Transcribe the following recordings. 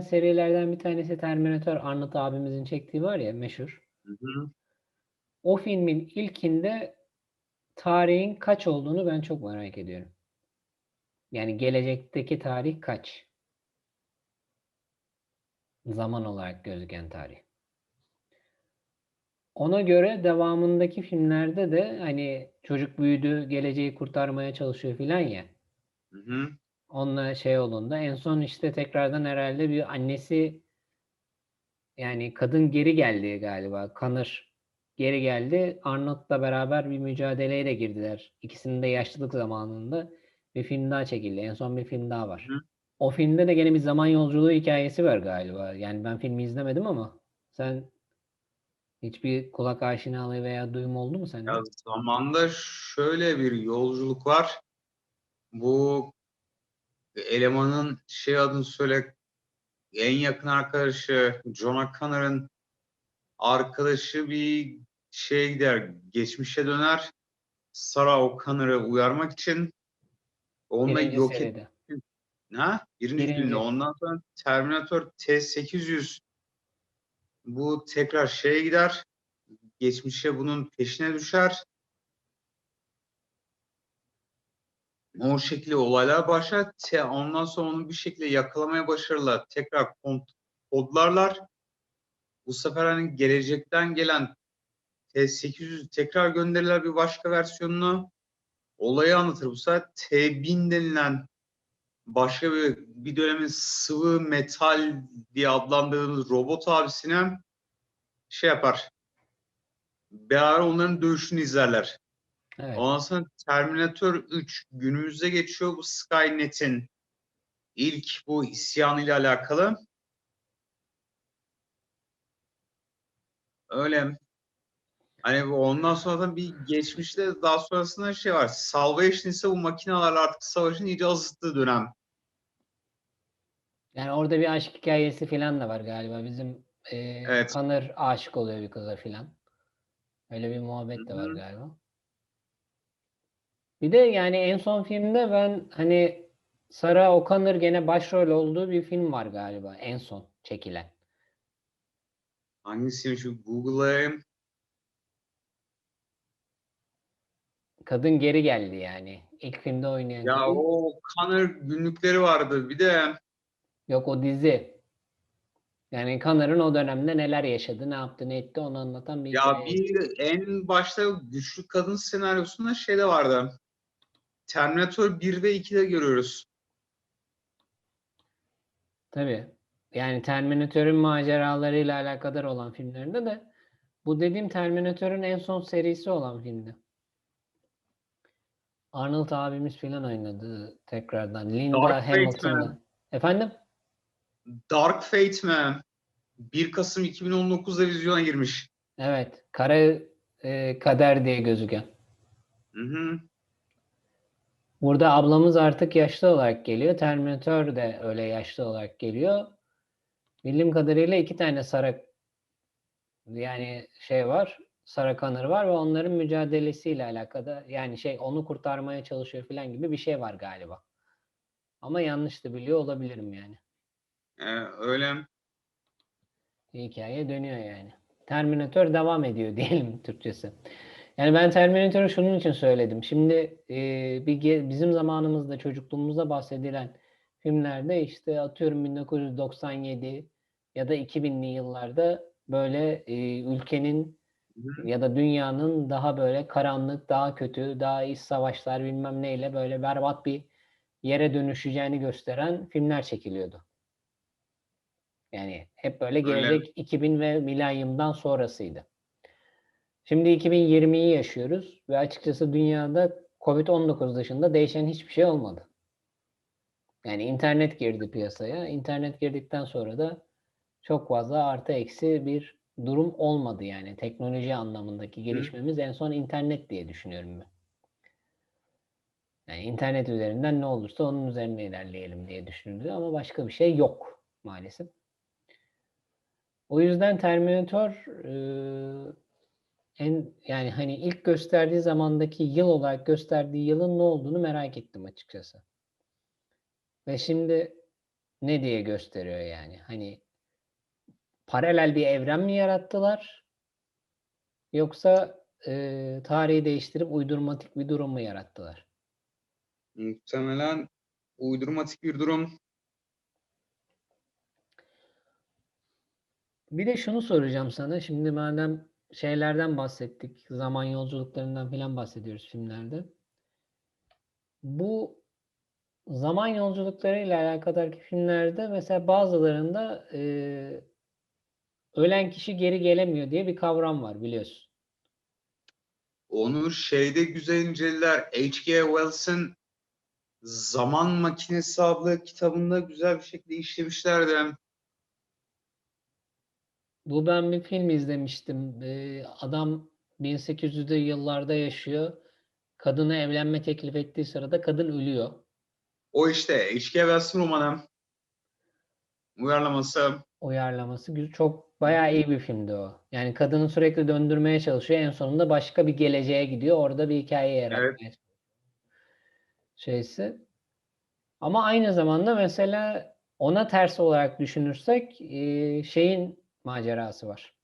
sevilen serilerden bir tanesi Terminator Arnold abimizin çektiği var ya meşhur. Hı hı. O filmin ilkinde tarihin kaç olduğunu ben çok merak ediyorum. Yani gelecekteki tarih kaç? Zaman olarak gözüken tarih. Ona göre devamındaki filmlerde de hani çocuk büyüdü, geleceği kurtarmaya çalışıyor filan ya. Hı hı. Onunla şey olduğunda en son işte tekrardan herhalde bir annesi yani kadın geri geldi galiba. Connor geri geldi. Arnold'la beraber bir mücadeleye de girdiler. İkisinin de yaşlılık zamanında bir film daha çekildi. En son bir film daha var. Hı. O filmde de gene bir zaman yolculuğu hikayesi var galiba. Yani ben filmi izlemedim ama sen hiçbir kulak aşinalığı veya duyum oldu mu sende? Ya zamanda şöyle bir yolculuk var. Bu elemanın şey adını söyle en yakın arkadaşı John Connor'ın arkadaşı bir şeye gider, geçmişe döner. Sarah O'Connor'ı uyarmak için onunla Birinci yok et. seride. Ha? Birinci, Birinci. filmde. Ondan sonra Terminator T800 bu tekrar şeye gider. Geçmişe bunun peşine düşer. O şekilde olaylar başlar. Te- ondan sonra onu bir şekilde yakalamaya başarırlar. Tekrar kod- kodlarlar. Bu sefer hani gelecekten gelen T800 tekrar gönderirler bir başka versiyonunu. Olayı anlatır. Bu sefer T1000 denilen başka bir, bir dönemin sıvı metal diye adlandırdığımız robot abisine şey yapar. Beraber onların dövüşünü izlerler. Evet. Ondan sonra Terminator 3 günümüzde geçiyor bu Skynet'in ilk bu isyanıyla alakalı. Öyle. Hani ondan sonra da bir geçmişte daha sonrasında şey var. Salvation ise bu makinelerle artık savaşın iyice azıttığı dönem. Yani orada bir aşk hikayesi falan da var galiba. Bizim e, Evet. Connor aşık oluyor bir kıza falan. Öyle bir muhabbet de var Hı hı. galiba. Bir de yani en son filmde ben hani Sarah O'Connor gene başrol olduğu bir film var galiba en son çekilen. Hangisiymiş şu Google'layayım. Kadın geri geldi yani. İlk filmde oynayan Ya kadın. o Connor günlükleri vardı. Bir de Yok o dizi. Yani Connor'ın o dönemde neler yaşadı, ne yaptı, ne etti onu anlatan bir ya hikaye. bir en başta güçlü kadın senaryosunda şey de vardı. Terminator 1 ve 2'de görüyoruz. Tabii. Yani Terminator'ın maceralarıyla alakadar olan filmlerinde de bu dediğim Terminator'ın en son serisi olan filmdi. Arnold abimiz filan oynadı tekrardan. Linda Dark? Hamilton'da. Efendim? Dark Fate mi? 1 Kasım 2019'da vizyona girmiş. Evet. Kara e, kader diye gözüken. Hı hı. Burada ablamız artık yaşlı olarak geliyor. Terminator de öyle yaşlı olarak geliyor. Bildiğim kadarıyla iki tane Sarah yani şey var. Sarah Connor var ve onların mücadelesiyle alakalı yani şey onu kurtarmaya çalışıyor falan gibi bir şey var galiba. Ama yanlış da biliyor olabilirim yani. Ee, öyle. Hikaye dönüyor yani. Terminator devam ediyor diyelim Türkçesi. Yani ben Terminator'u şunun için söyledim. Şimdi e, bir bizim zamanımızda çocukluğumuzda bahsedilen filmlerde işte atıyorum 1997 ya da 2000'li yıllarda böyle e, ülkenin ya da dünyanın daha böyle karanlık, daha kötü, daha iç savaşlar bilmem neyle böyle berbat bir yere dönüşeceğini gösteren filmler çekiliyordu. Yani hep böyle Öyle. gelecek 2000 ve milenyumdan sonrasıydı. Şimdi 2020'yi yaşıyoruz ve açıkçası dünyada Covid-19 dışında değişen hiçbir şey olmadı. Yani internet girdi piyasaya. İnternet girdikten sonra da çok fazla artı eksi bir durum olmadı yani. Teknoloji anlamındaki gelişmemiz en son internet diye düşünüyorum ben. Yani internet üzerinden ne olursa onun üzerine ilerleyelim diye düşünüldü ama başka bir şey yok maalesef. O yüzden Terminator eee, en yani hani ilk gösterdiği zamandaki yıl olarak gösterdiği yılın ne olduğunu merak ettim açıkçası. Ve şimdi ne diye gösteriyor yani. Hani paralel bir evren mi yarattılar? Yoksa e, tarihi değiştirip uydurmatik bir durum mu yarattılar? Muhtemelen uydurmatik bir durum. Bir de şunu soracağım sana. Şimdi madem şeylerden bahsettik, zaman yolculuklarından falan bahsediyoruz filmlerde. Bu zaman yolculuklarıyla alakadar filmlerde mesela bazılarında e, ölen kişi geri gelemiyor diye bir kavram var biliyorsun. Onu şeyde güzel incelediler. H.G. Wells'ın Zaman Makinesi adlı kitabında güzel bir şekilde işlemişlerdi. Bu ben bir film izlemiştim. E, adam 1800'lü yıllarda yaşıyor. Kadına evlenme teklif ettiği sırada kadın ölüyor. O işte H.G. Wells'ın romanı. Uyarlaması. uyarlaması. Çok bayağı iyi bir filmdi o. Yani kadını sürekli döndürmeye çalışıyor. En sonunda başka bir geleceğe gidiyor. Orada bir hikaye yaratmaya çalışıyor. Şeysi. Ama aynı zamanda mesela ona ters olarak düşünürsek şeyin macerası var.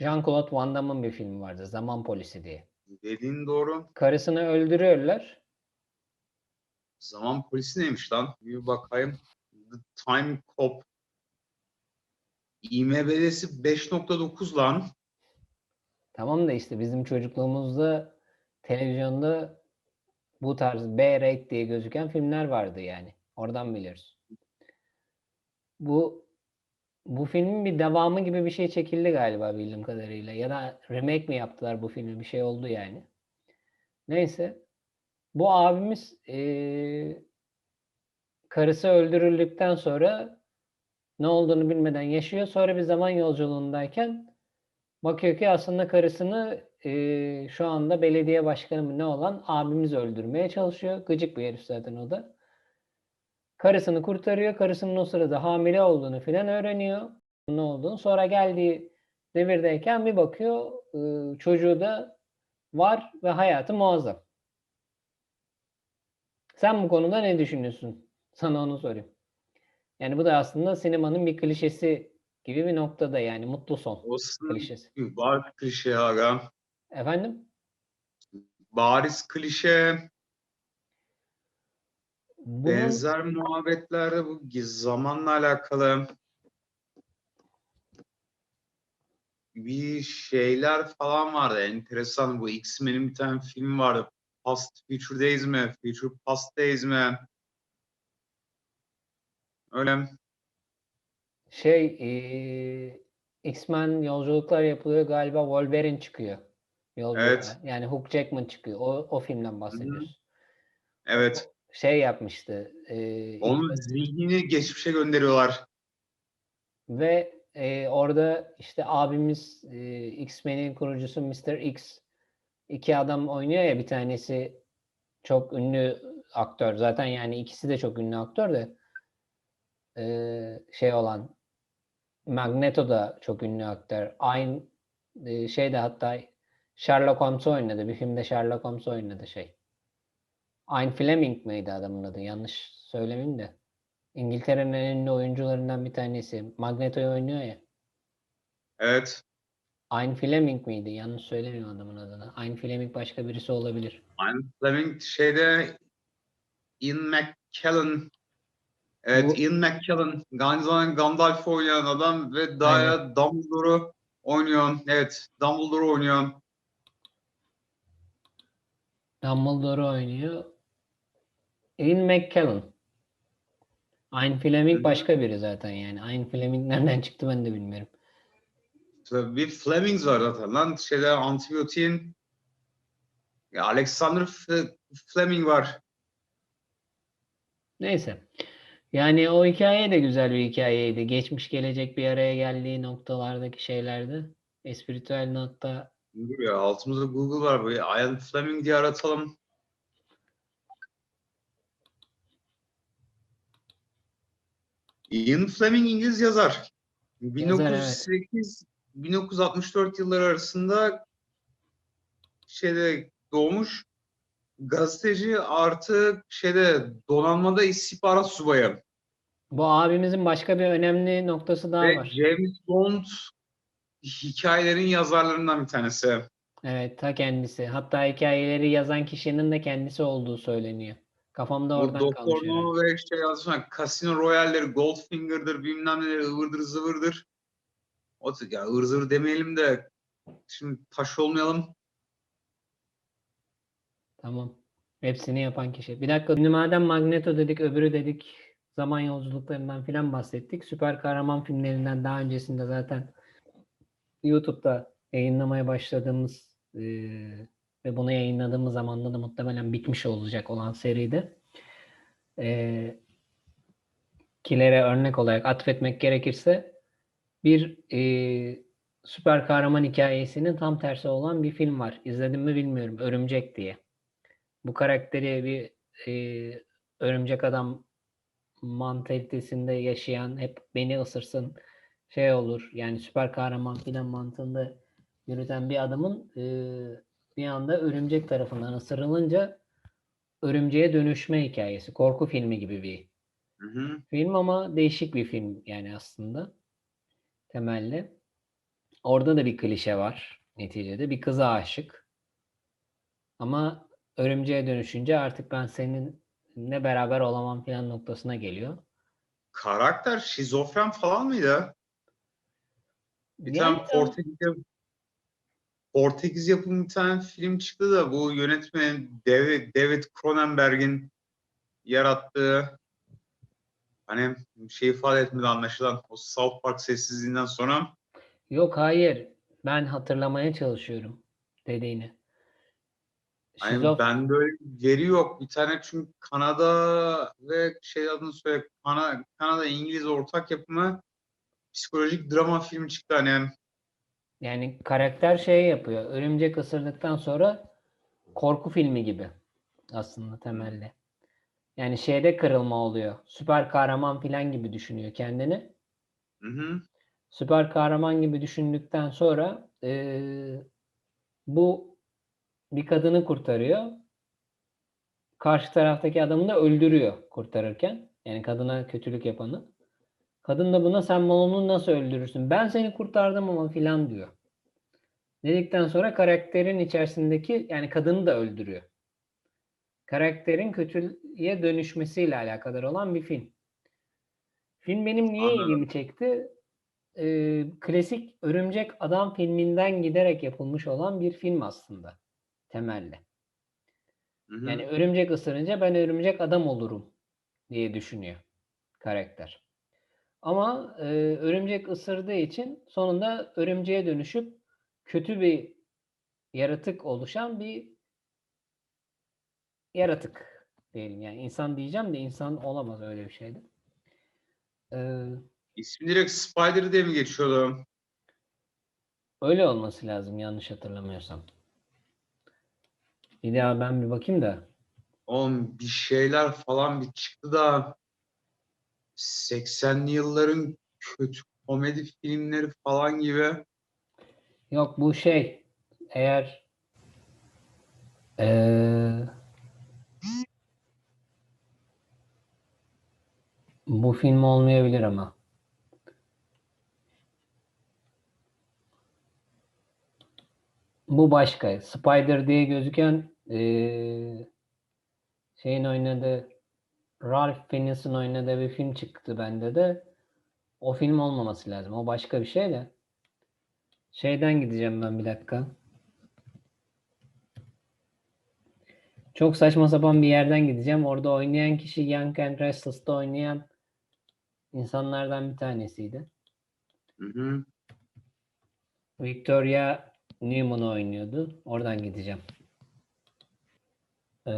Jean-Claude Van Damme'ın bir filmi vardı. Zaman Polisi diye. Dediğin doğru. Karısını öldürüyorlar. Zaman polisi neymiş lan? Bir bakayım. The Time Cop. IMDb'si 5.9 lan. Tamam da işte bizim çocukluğumuzda televizyonda bu tarz B-rate diye gözüken filmler vardı yani. Oradan biliyoruz. Bu bu filmin bir devamı gibi bir şey çekildi galiba bildiğim kadarıyla. Ya da remake mi yaptılar bu filmi? Bir şey oldu yani. Neyse. Bu abimiz eee, karısı öldürüldükten sonra ne olduğunu bilmeden yaşıyor. Sonra bir zaman yolculuğundayken bakıyor ki aslında karısını eee, şu anda belediye başkanı mı ne olan abimiz öldürmeye çalışıyor. Gıcık bir herif zaten o da. Karısını kurtarıyor. Karısının o sırada hamile olduğunu filan öğreniyor. Ne olduğunu. Sonra geldiği devirdeyken bir bakıyor eee, çocuğu da var ve hayatı muazzam. Sen bu konuda ne düşünüyorsun? Sana onu sorayım. Yani bu da aslında sinemanın bir klişesi gibi bir noktada yani mutlu son O sınıf klişesi. var klişe aga. Efendim? Bariz klişe. Bunun Benzer muhabbetlerde bu zamanla alakalı bir şeyler falan vardı. Enteresan bu X-Men'in bir tane film vardı. Past Future Days mi? Future Past Days mi? Öyle. şey eee, X-Men yolculuklar yapılıyor galiba Wolverine çıkıyor. Yolculuğa. Evet. Yani Hugh Jackman çıkıyor. O, o filmden bahsediyoruz. Evet. Şey yapmıştı. eee, Onun zihnini geçmişe gönderiyorlar. Ve e, orada işte abimiz e, X-Men'in kurucusu Mr. X iki adam oynuyor ya bir tanesi çok ünlü aktör zaten yani ikisi de çok ünlü aktör de e, şey olan Magneto da çok ünlü aktör. Aynı e, şeyde hatta Sherlock Holmes'u oynadı. Bir filmde Sherlock Holmes oynadı şey. Ian Fleming miydi adamın adı? Yanlış söylemeyeyim de. İngiltere'nin en ünlü oyuncularından bir tanesi. Magneto'yu oynuyor ya. Evet. Ian Fleming miydi? Yanlış söylemiyorum adamın adını. Ian Fleming başka birisi olabilir. Ian Fleming şeyde Ian McKellen Evet, Bu- Ian McKellen. Zamanda Gandalf oynayan adam ve daha Dumbledore'u oynuyor. Evet, Dumbledore oynuyor. Dumbledore oynuyor. Ian McKellen. Ian Fleming başka biri zaten yani. Ian Fleming nereden çıktı ben de bilmiyorum. Bir Flemings var zaten lan. Şeyde antibiyotiğin ya Alexander F- Fleming var. Neyse. Yani o hikaye de güzel bir hikayeydi. Geçmiş gelecek bir araya geldiği noktalardaki şeylerde. Espiritüel nokta. Ya altımızda Google var. Bir Ian Fleming diye aratalım. Ian Fleming İngiliz yazar. Yazar, evet. 1908 1964 yılları arasında şeyde doğmuş gazeteci artı şeyde donanmada istihbarat subayı. Bu abimizin başka bir önemli noktası daha Ve var. James Bond hikayelerin yazarlarından bir tanesi. Evet, ta kendisi. Hatta hikayeleri yazan kişinin de kendisi olduğu söyleniyor. Kafamda oradan kalmış Doktor. No ve şey yazmış. Casino Royale'leri, Goldfinger'dır, bilmem neleri, ıvırdır zıvırdır. O ya ıvır zıvır demeyelim de şimdi taş olmayalım. Tamam. Hepsini yapan kişi. Bir dakika. Şimdi madem Magneto dedik, öbürü dedik, zaman yolculuklarından filan bahsettik. Süper kahraman filmlerinden daha öncesinde zaten YouTube'da yayınlamaya başladığımız eee, ve bunu yayınladığımız zamanda da muhtemelen bitmiş olacak olan seride eee kilere örnek olarak atfetmek gerekirse bir eee, süper kahraman hikayesinin tam tersi olan bir film var. İzledim mi bilmiyorum. Örümcek diye. Bu karakteri bir eee, örümcek adam mantalitesinde yaşayan, hep beni ısırsın, şey olur, yani süper kahraman filan mantığında yürüten bir adamın eee, bir anda örümcek tarafından ısırılınca örümceğe dönüşme hikayesi. Korku filmi gibi bir Hı hı. film ama değişik bir film yani aslında temelli. Orada da bir klişe var neticede. Bir kıza aşık. Ama örümceğe dönüşünce artık ben seninle beraber olamam filan noktasına geliyor. Karakter şizofren falan mıydı? Bir Yani tane tam- Portekiz, yap- Portekiz yapımı bir tane film çıktı da bu yönetmen David, David Cronenberg'in yarattığı hani şey ifade etmedi anlaşılan o South Park sessizliğinden sonra Yok hayır. Ben hatırlamaya çalışıyorum dediğini. hani Şizof- ben böyle yeri yok. Bir tane çünkü Kanada ve şey adını söyle Kana, Kanada İngiliz ortak yapımı psikolojik drama filmi çıktı hani Yani karakter şey yapıyor. Örümcek ısırdıktan sonra korku filmi gibi aslında temelde. Yani şeyde kırılma oluyor. Süper kahraman filan gibi düşünüyor kendini. hı hı, Süper kahraman gibi düşündükten sonra eee, bu bir kadını kurtarıyor. Karşı taraftaki adamı da öldürüyor kurtarırken. Yani kadına kötülük yapanı. Kadın da buna sen onu nasıl öldürürsün? Ben seni kurtardım ama filan diyor. Dedikten sonra karakterin içerisindeki yani kadını da öldürüyor. Karakterin kötüye dönüşmesiyle alakadar olan bir film. Film benim niye Anladım. ilgimi çekti? Ee, klasik Örümcek Adam filminden giderek yapılmış olan bir film aslında temelde. hı hı. Yani örümcek ısırınca ben örümcek adam olurum diye düşünüyor karakter. Ama e, örümcek ısırdığı için sonunda örümceğe dönüşüp kötü bir yaratık oluşan bir yaratık diyelim. Yani insan diyeceğim de insan olamaz öyle bir şeydi. Ee, İsmi direkt Spider diye mi geçiyordu? öyle olması lazım yanlış hatırlamıyorsam. Bir daha ben bir bakayım da. Oğlum bir şeyler falan bir çıktı da 80'li yılların kötü komedi filmleri falan gibi. Yok bu şey eğer eee, bu film olmayabilir ama. Bu başka. Spider diye gözüken eee, şeyin oynadığı Ralph Fiennes'in oynadığı bir film çıktı bende de. O film olmaması lazım. O başka bir şey de. Şeyden gideceğim ben bir dakika. Çok saçma sapan bir yerden gideceğim. Orada oynayan kişi Young and Restless'ta oynayan insanlardan bir tanesiydi. Hı hı. Victoria Newman oynuyordu. Oradan gideceğim. Ee,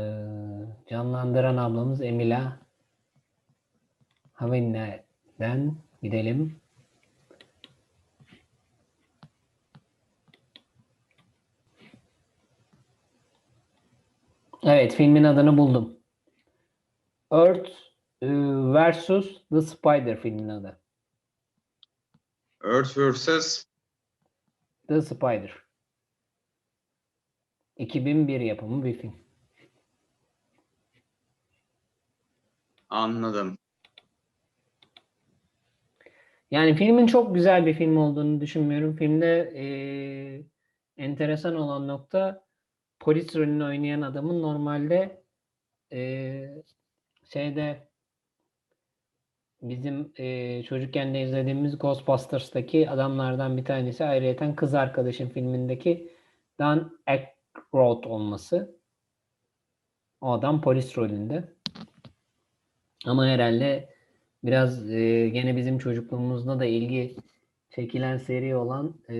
canlandıran ablamız Emila Havinne'den gidelim. Evet, filmin adını buldum. Earth e, versus The Spider filmin adı. Earth vs. The Spider. 2001 yapımı bir film. Anladım. Yani filmin çok güzel bir film olduğunu düşünmüyorum. Filmde eee, enteresan olan nokta polis rolünü oynayan adamın normalde eee, şeyde bizim eee, çocukken de izlediğimiz Ghostbusters'taki adamlardan bir tanesi ayrıyeten Kız Arkadaşım filmindeki Dan Aykroyd olması. O adam polis rolünde. Ama herhalde biraz e, gene bizim çocukluğumuzda da ilgi çekilen seri olan e,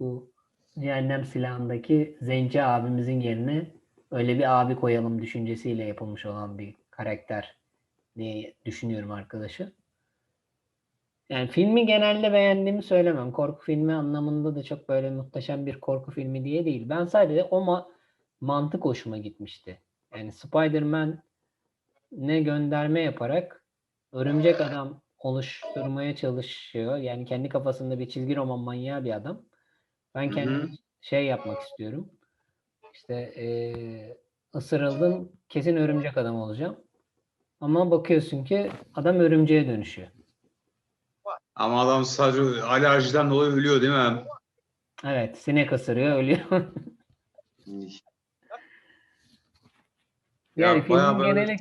bu Cehennem Silahı'ndaki Zenci abimizin yerine öyle bir abi koyalım düşüncesiyle yapılmış olan bir karakter diye düşünüyorum arkadaşı. Yani filmi genelde beğendiğimi söylemem. Korku filmi anlamında da çok böyle muhteşem bir korku filmi diye değil. Ben sadece o ma- mantık hoşuma gitmişti. Yani Spider-Man ne gönderme yaparak örümcek adam oluşturmaya çalışıyor. Yani kendi kafasında bir çizgi roman manyağı bir adam. Ben kendim şey yapmak istiyorum. İşte eee ısırıldım kesin örümcek adam olacağım. Ama bakıyorsun ki adam örümceğe dönüşüyor. Ama adam sadece alerjiden dolayı ölüyor değil mi? Evet, sinek ısırıyor, ölüyor. Yani Ya filmin geneli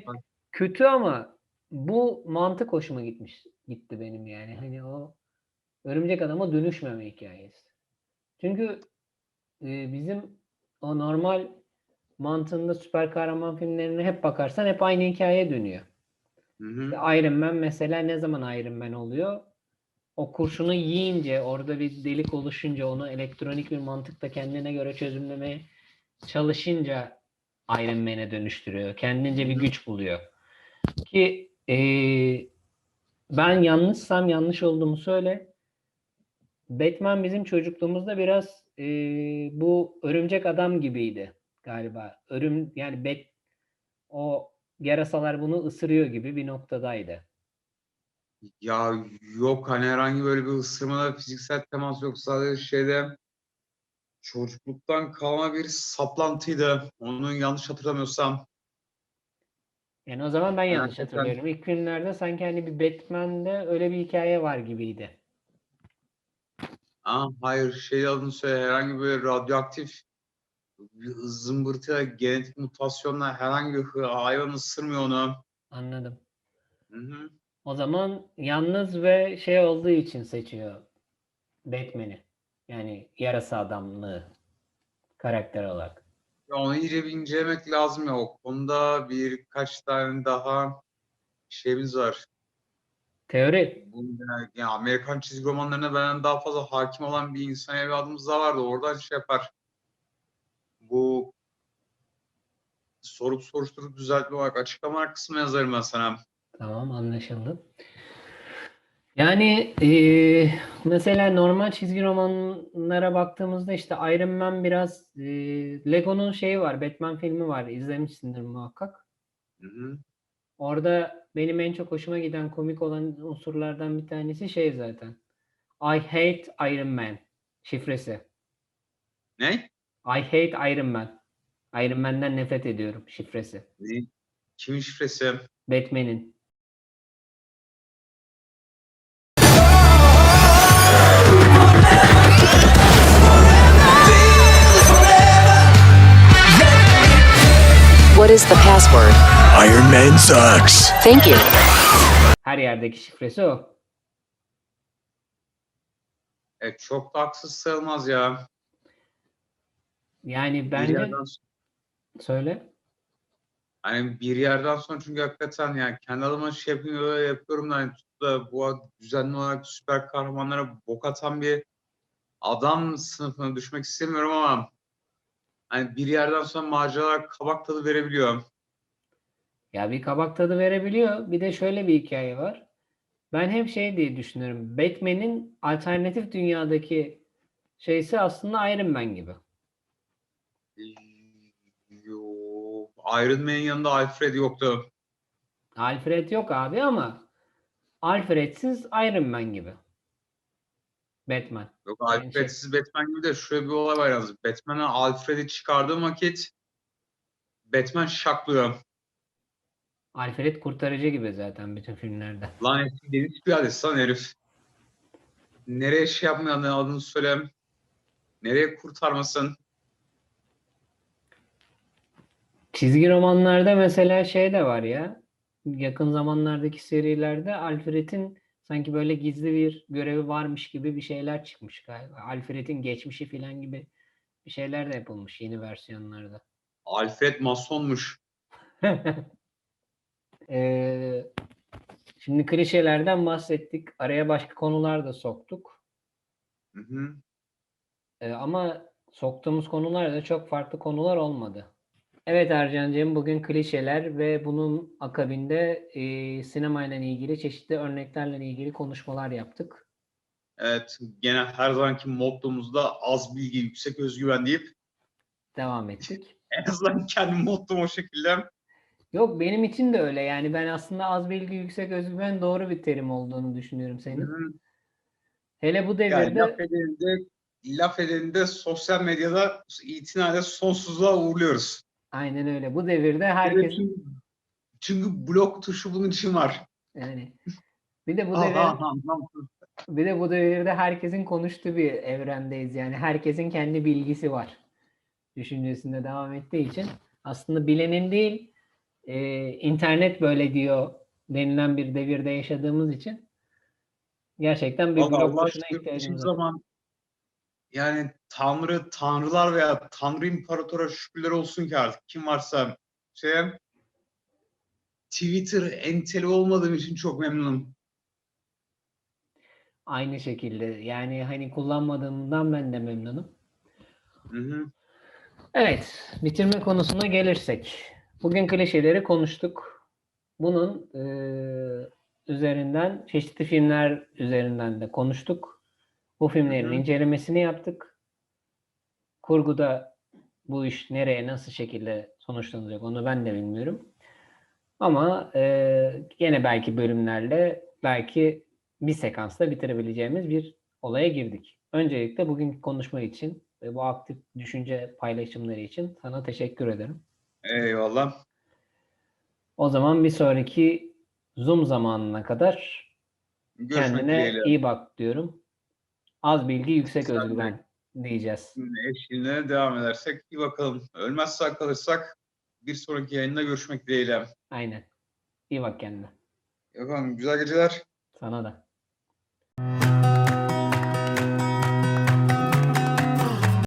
kötü ama bu mantık hoşuma gitmiş gitti benim yani. Hani o örümcek adama dönüşmeme hikayesi. Çünkü e, bizim o normal mantığında süper kahraman filmlerine hep bakarsan hep aynı hikaye dönüyor. Hı hı. İşte Iron Man mesela ne zaman Iron Man oluyor? O kurşunu yiyince, orada bir delik oluşunca, onu elektronik bir mantıkta kendine göre çözümlemeye çalışınca Iron Man'e dönüştürüyor. Kendince bir güç buluyor. Ki eee, ben yanlışsam yanlış olduğumu söyle. Batman bizim çocukluğumuzda biraz eee, bu örümcek adam gibiydi galiba. Örüm yani Bat, o yarasalar bunu ısırıyor gibi bir noktadaydı. Ya yok hani herhangi böyle bir ısırmada fiziksel temas yok. Sadece şeyde çocukluktan kalma bir saplantıydı. Onu yanlış hatırlamıyorsam. Yani o zaman ben yanlış Gerçekten. hatırlıyorum. İlk filmlerde sanki hani bir Batman'de öyle bir hikaye var gibiydi. Aa, hayır şey adını söyle herhangi böyle radyoaktif zımbırtı genetik mutasyonla herhangi bir hı- hayvan ısırmıyor onu. Anladım. Hı hı. O zaman yalnız ve şey olduğu için seçiyor Batman'i. Yani yarasa adamlığı karakter olarak. Ya onu iyice bir incelemek lazım ya. O konuda birkaç tane daha şeyimiz var. Teori. Bunda, yani Amerikan çizgi romanlarına benden daha fazla hakim olan bir insan evladımız da vardı. Oradan şey yapar. Bu sorup soruşturup düzeltme olarak açıklamalar kısmına yazarım ben sana. Tamam anlaşıldı. Yani eee, mesela normal çizgi romanlara baktığımızda işte Iron Man biraz eee, Lego'nun şeyi var. Batman filmi var. İzlemişsindir muhakkak. Hı hı. Orada benim en çok hoşuma giden komik olan unsurlardan bir tanesi şey zaten. I hate Iron Man şifresi. Ne? I hate Iron Man. Iron Man'den nefret ediyorum şifresi. Ne? Kimin şifresi? Batman'in. What is the password? Iron Man sucks. Thank you. Her yerdeki şifresi o. E, çok da haksız sayılmaz ya. Yani Bir bence yerden sonra, söyle. hani bir yerden sonra çünkü hakikaten yani kendi adıma şey yapıyorum, öyle yapıyorum da hani tutup da bu düzenli olarak süper kahramanlara bok atan bir adam sınıfına düşmek istemiyorum ama hani bir yerden sonra maceralar kabak tadı verebiliyor. Ya bir kabak tadı verebiliyor. Bir de şöyle bir hikaye var. Ben hep şey diye düşünüyorum. Batman'in alternatif dünyadaki şeysi aslında Iron Man gibi. Yo, Iron Man'in yanında Alfred yoktu. Alfred yok abi ama Alfred'siz Iron Man gibi. Batman. Yok şey. Alfred'siz Batman gibi de şöyle bir olay var yalnız. Batman'e Alfred'i çıkardığı vakit Batman şaklıyor. Alfred kurtarıcı gibi zaten bütün filmlerde. Lan deniz piyadesi lan herif. nereye şey yapmayan adını söylem. Nereye kurtarmasın. Çizgi romanlarda mesela şey de var ya. Yakın zamanlardaki serilerde Alfred'in sanki böyle gizli bir görevi varmış gibi bir şeyler çıkmış galiba. Alfred'in geçmişi falan gibi bir şeyler de yapılmış yeni versiyonlarda. Alfred masonmuş. Ee, şimdi klişelerden bahsettik. Araya başka konular da soktuk. Hı hı. Ee, ama soktuğumuz konular da çok farklı konular olmadı. Evet Ercan'cığım bugün klişeler ve bunun akabinde e, sinemayla ilgili çeşitli örneklerle ilgili konuşmalar yaptık. Evet, gene her zamanki mottomuzda az bilgi, yüksek özgüven deyip Devam ettik. en azından kendi mottom o şekilde. Yok benim için de öyle. Yani ben aslında az bilgi yüksek özgüven doğru bir terim olduğunu düşünüyorum senin. hı. Hele bu Yani devirde laf edeninde, laf edeninde sosyal medyada itinayla sonsuzluğa uğurluyoruz. Aynen öyle. Bu devirde herkes Çünkü, çünkü blok tuşu bunun için var. yani bir de bu devir. Bir de bu devirde herkesin konuştuğu bir evrendeyiz. Yani herkesin kendi bilgisi var. Düşüncesinde devam ettiği için aslında bilenin değil e, internet böyle diyor denilen bir devirde yaşadığımız için gerçekten bir blok hiçbir ihtiyacımız var. zaman yani tanrı, tanrılar veya tanrı imparatora şükürler olsun ki artık kim varsa şey Twitter enteli olmadığım için çok memnunum. Aynı şekilde yani hani kullanmadığımdan ben de memnunum. Hı hı. Evet, bitirme konusuna gelirsek. Bugün klişeleri konuştuk. Bunun eee, üzerinden, çeşitli filmler üzerinden de konuştuk. Bu filmlerin Hı hı. incelemesini yaptık. Kurguda bu iş nereye, nasıl şekilde sonuçlanacak onu ben de bilmiyorum. Ama eee gene belki bölümlerle, belki bir sekansta bitirebileceğimiz bir olaya girdik. Öncelikle bugünkü konuşma için ve bu aktif düşünce paylaşımları için sana teşekkür ederim. Eyvallah. O zaman bir sonraki Zoom zamanına kadar Görüşmek kendine dileğiyle. iyi bak diyorum. Az bilgi, yüksek Sen de. özgüven diyeceğiz. Eşliğine devam edersek iyi bakalım. Ölmez sağ kalırsak bir sonraki yayında görüşmek dileğiyle. Aynen. İyi bak kendine. Efendim güzel geceler. Sana da.